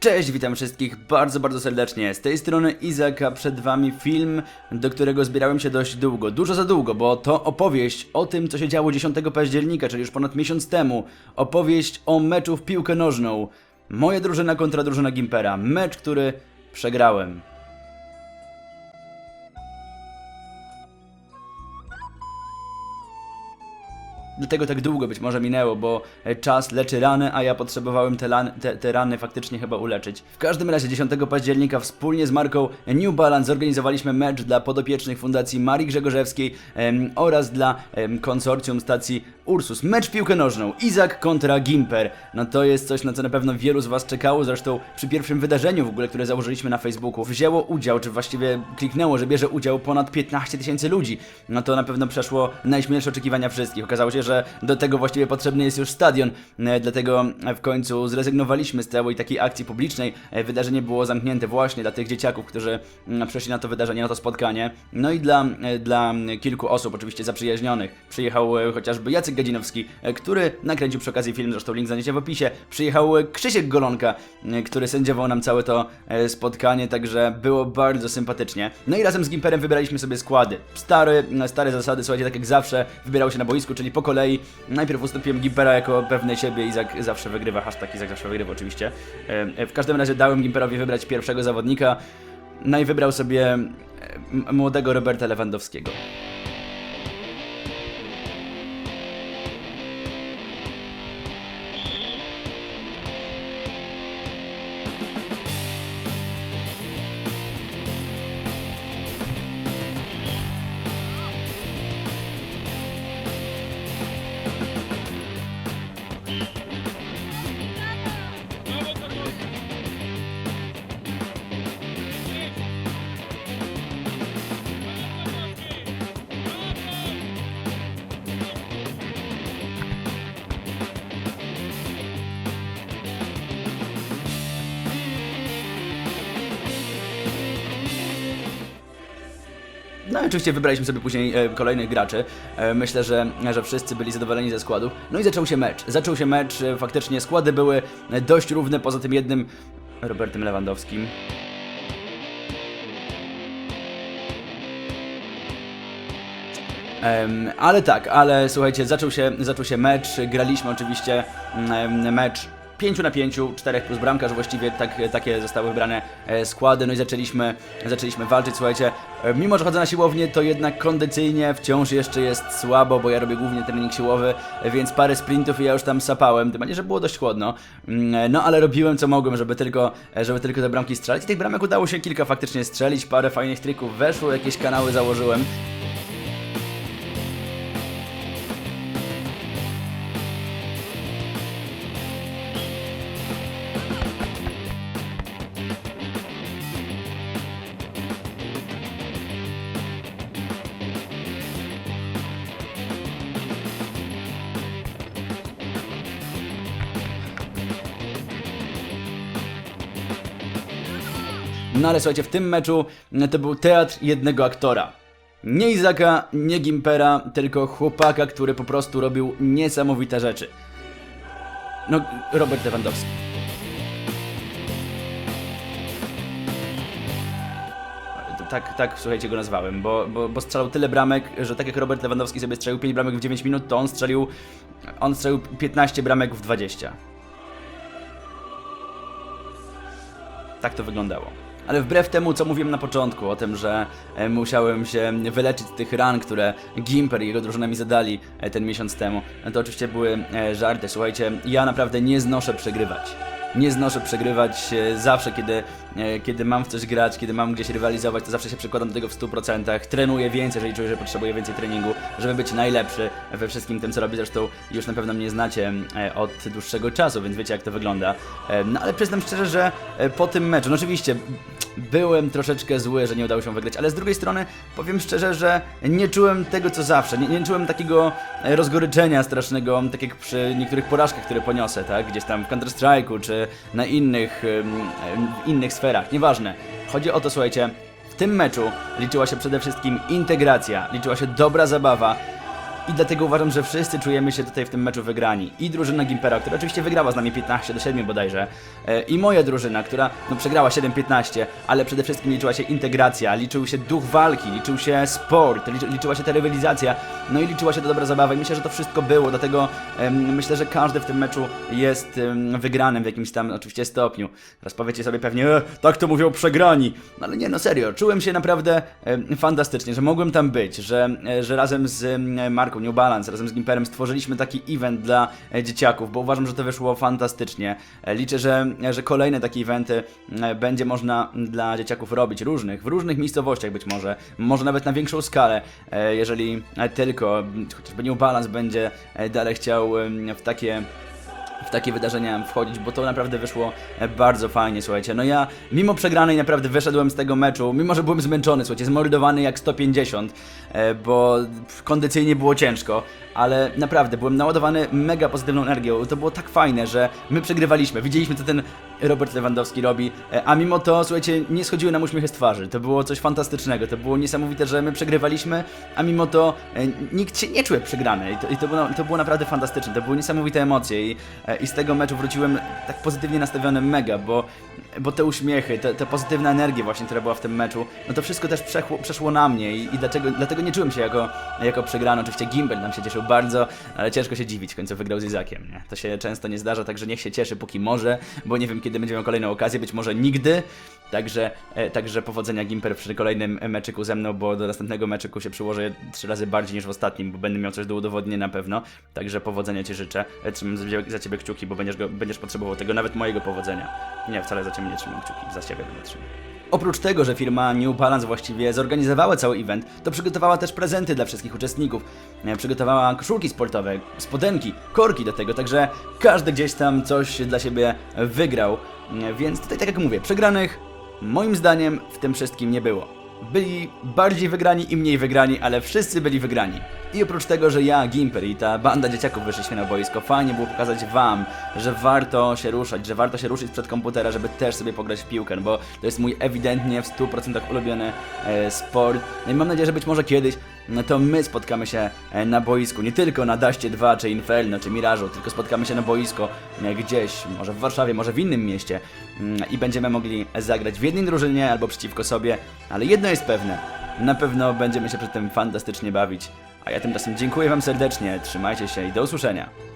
Cześć, witam wszystkich bardzo, bardzo serdecznie. Z tej strony Izak, a przed wami film, do którego zbierałem się dość długo. Dużo za długo, bo to opowieść o tym, co się działo 10 października, czyli już ponad miesiąc temu. Opowieść o meczu w piłkę nożną. Moja drużyna kontra drużyna Gimpera. Mecz, który przegrałem. Dlatego tak długo być może minęło, bo e, czas leczy rany, a ja potrzebowałem te, lan- te, te rany faktycznie chyba uleczyć. W każdym razie 10 października wspólnie z marką New Balance zorganizowaliśmy mecz dla podopiecznych Fundacji Marii Grzegorzewskiej em, oraz dla em, konsorcjum stacji Ursus. Mecz piłkę nożną. Izak kontra Gimper. No to jest coś, na co na pewno wielu z Was czekało. Zresztą przy pierwszym wydarzeniu w ogóle, które założyliśmy na Facebooku, wzięło udział, czy właściwie kliknęło, że bierze udział ponad 15 tysięcy ludzi. No to na pewno przeszło najśmielsze oczekiwania wszystkich. Okazało się, że do tego właściwie potrzebny jest już stadion, e, dlatego w końcu zrezygnowaliśmy z całej takiej akcji publicznej. E, Wydarzenie było zamknięte właśnie dla tych dzieciaków, którzy mm, przyszli na to wydarzenie, na to spotkanie. No i dla, e, dla kilku osób oczywiście zaprzyjaźnionych. Przyjechał chociażby Jacek Gadzinowski, e, który nakręcił przy okazji film, zresztą link znajdziecie w opisie. Przyjechał e, Krzysiek Golonka, e, który sędziował nam całe to spotkanie, także było bardzo sympatycznie. No i razem z Gimperem wybraliśmy sobie składy. Stary, stare zasady, słuchajcie, tak jak zawsze, wybierał się na boisku, czyli po kolei. Najpierw ustąpiłem Gimpera jako pewny siebie, Izak zawsze wygrywa, hashtag Izak zawsze wygrywa oczywiście. W każdym razie dałem Gimperowi wybrać pierwszego zawodnika, no i wybrał sobie młodego Roberta Lewandowskiego. No i oczywiście wybraliśmy sobie później e, kolejnych graczy. E, myślę, że, że wszyscy byli zadowoleni ze składów. No i zaczął się mecz. Zaczął się mecz, e, faktycznie składy były dość równe, poza tym jednym Robertem Lewandowskim. Ale tak, ale słuchajcie, zaczął się, zaczął się mecz, graliśmy oczywiście em, mecz 5 na 5, 4 plus bramkarz, właściwie tak, takie zostały wybrane e, składy, no i zaczęliśmy, zaczęliśmy walczyć, słuchajcie, e, mimo że chodzę na siłownię, to jednak kondycyjnie wciąż jeszcze jest słabo, bo ja robię głównie trening siłowy, e, więc parę sprintów i ja już tam sapałem, tym bardziej, że było dość chłodno, Mm, no ale robiłem co mogłem, żeby tylko, żeby tylko te bramki strzelać. I tych bramek udało się kilka faktycznie strzelić, parę fajnych trików weszło, jakieś kanały założyłem. No ale słuchajcie, w tym meczu mm, to był teatr jednego aktora. Nie Izaka, nie Gimpera, tylko chłopaka, który po prostu robił niesamowite rzeczy. No, Robert Lewandowski. Tak, tak, słuchajcie, go nazwałem, bo, bo, bo strzelał tyle bramek, że tak jak Robert Lewandowski sobie strzelił 5 bramek w 9 minut, to on strzelił, on strzelił 15 bramek w 20. Tak to wyglądało. Ale wbrew temu, co mówiłem na początku, o tym, że e, musiałem się wyleczyć z tych ran, które Gimper i jego drużyna mi zadali e, ten miesiąc temu, to oczywiście były e, żarty. Słuchajcie, ja naprawdę nie znoszę przegrywać. Nie znoszę przegrywać e, zawsze, kiedy, e, kiedy mam w coś grać, kiedy mam gdzieś rywalizować, to zawsze się przykładam do tego w 100%. Trenuję więcej, jeżeli czuję, że potrzebuję więcej treningu, żeby być najlepszy we wszystkim tym, co robię. Zresztą już na pewno mnie znacie e, od dłuższego czasu, więc wiecie, jak to wygląda. No ale przyznam szczerze, że po tym meczu, no oczywiście byłem troszeczkę zły, że nie udało się wygrać, ale z drugiej strony powiem szczerze, że nie czułem tego co zawsze, nie, nie czułem takiego e, rozgoryczenia strasznego, tak jak przy niektórych porażkach, które poniosę, tak, gdzieś tam w Counter-Strike'u, czy na innych, em, innych sferach, nieważne. Chodzi o to, słuchajcie, w tym meczu liczyła się przede wszystkim integracja, liczyła się dobra zabawa, i dlatego uważam, że wszyscy czujemy się tutaj w tym meczu wygrani. I drużyna Gimpera, która oczywiście wygrała z nami 15 do 7 bodajże, e, i moja drużyna, która no, przegrała 7-15, ale przede wszystkim liczyła się integracja, liczył się duch walki, liczył się sport, liczy, liczyła się ta rywalizacja, no i liczyła się to dobra zabawa i myślę, że to wszystko było, dlatego em, myślę, że każdy w tym meczu jest em, wygranym w jakimś tam oczywiście stopniu. Teraz powiecie sobie pewnie, e, tak to mówią przegrani, no ale nie, no serio, czułem się naprawdę em, fantastycznie, że mogłem tam być, że, e, że razem z em, Marką New Balance, razem z Gimperem stworzyliśmy taki event dla e, dzieciaków, bo uważam, że to wyszło fantastycznie. E, Liczę, że, że kolejne takie eventy e, będzie można dla dzieciaków robić różnych, w różnych miejscowościach być może, może nawet na większą skalę, e, jeżeli e, tylko chociażby New Balance będzie e, dalej chciał w takie w takie wydarzenia wchodzić, bo to naprawdę wyszło bardzo fajnie, słuchajcie. No ja, mimo przegranej, naprawdę wyszedłem z tego meczu, mimo że byłem zmęczony, słuchajcie, zmordowany jak 150, e, bo kondycyjnie było ciężko, ale naprawdę byłem naładowany mega pozytywną energią. To było tak fajne, że my przegrywaliśmy, widzieliśmy co ten Robert Lewandowski robi, e, a mimo to, słuchajcie, nie schodziły nam uśmiechy z twarzy. To było coś fantastycznego, to było niesamowite, że my przegrywaliśmy, a mimo to e, nikt się nie czuł przegrany i to, i to, było, to było naprawdę fantastyczne, to były niesamowite emocje i, e, i z tego meczu wróciłem tak pozytywnie nastawiony mega, bo, bo te uśmiechy, te, pozytywna energia właśnie, która była w tym meczu, no to wszystko też przeszło, przeszło na mnie i, i dlaczego, dlatego nie czułem się jako, jako przegrany. Oczywiście Gimbel nam się cieszył bardzo, ale ciężko się dziwić, w końcu wygrał z Izakiem, nie? To się często nie zdarza, także niech się cieszy póki może, bo nie wiem kiedy będzie miał kolejną okazję, być może nigdy. Także, e, także powodzenia Gimper przy kolejnym meczyku ze mną, bo do następnego meczyku się przyłożę trzy razy bardziej niż w ostatnim, bo będę miał coś do udowodnienia na pewno. Także powodzenia Ci życzę. E, Trzymam za Ciebie kciuki, bo będziesz, go, będziesz potrzebował tego, nawet mojego powodzenia. Nie, wcale za Ciebie nie trzymam kciuki, za Ciebie będę trzymał. Oprócz tego, że firma New Balance właściwie zorganizowała cały event, to przygotowała też prezenty dla wszystkich uczestników. E, Przygotowała koszulki sportowe, spodenki, korki do tego, także każdy gdzieś tam coś dla siebie wygrał. E, Więc tutaj, tak jak mówię, przegranych moim zdaniem w tym wszystkim nie było. Byli bardziej wygrani i mniej wygrani, ale wszyscy byli wygrani. I oprócz tego, że ja, Gimper i ta banda dzieciaków wyszliśmy na boisko, fajnie było pokazać wam, że warto się ruszać, że warto się ruszyć przed komputera, żeby też sobie pograć w piłkę, no bo to jest mój ewidentnie w 100% ulubiony e, sport. No i mam nadzieję, że być może kiedyś no to my spotkamy się e, na boisku, nie tylko na Daście 2, czy Inferno, czy Mirażu, tylko spotkamy się na boisko e, gdzieś, może w Warszawie, może w innym mieście mm, i będziemy mogli zagrać w jednej drużynie albo przeciwko sobie, ale jedno jest pewne, na pewno będziemy się przy tym fantastycznie bawić. A ja tymczasem dziękuję Wam serdecznie, trzymajcie się i do usłyszenia.